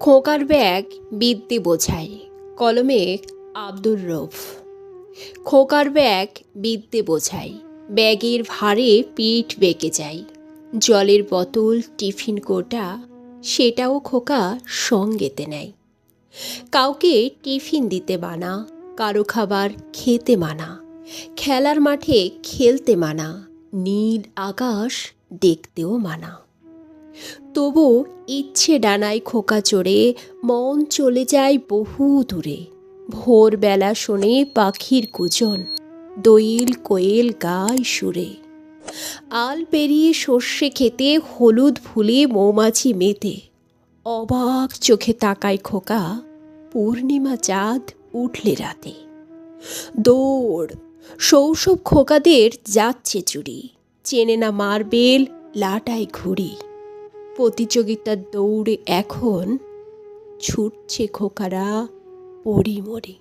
খোকার ব্যাগ বিদ্যে বোঝাই কলমে আব্দুর রফ খোকার ব্যাগ বিদ্যে বোঝাই ব্যাগের ভারে পিঠ বেঁকে যায়, জলের বোতল, টিফিন কোটা, সেটাও খোকা সঙ্গেতে নেয়। কাউকে টিফিন দিতে মানা, কারও খাবার খেতে মানা, খেলার মাঠে খেলতে মানা, নীল আকাশ দেখতেও মানা। তবু ইচ্ছে ডানায় খোকা চড়ে মন চলে যায় বহু দূরে। ভোরবেলা শোনে পাখির কুজন, দোয়েল কোয়েল গায় সুরে। আল পেরিয়ে সর্ষে খেতে, হলুদ ফুলে মৌমাছি মেতে। অবাক চোখে তাকায় খোকা, পূর্ণিমা চাঁদ উঠলে রাতে। দৌড় সৌসব খোকাদের যাচ্ছে চুরি। চেনে না মারবেল, লাটায় ঘুড়ি। প্রতিযোগিতার দৌড়ে এখন ছুটছে খোকারা পড়ি মরি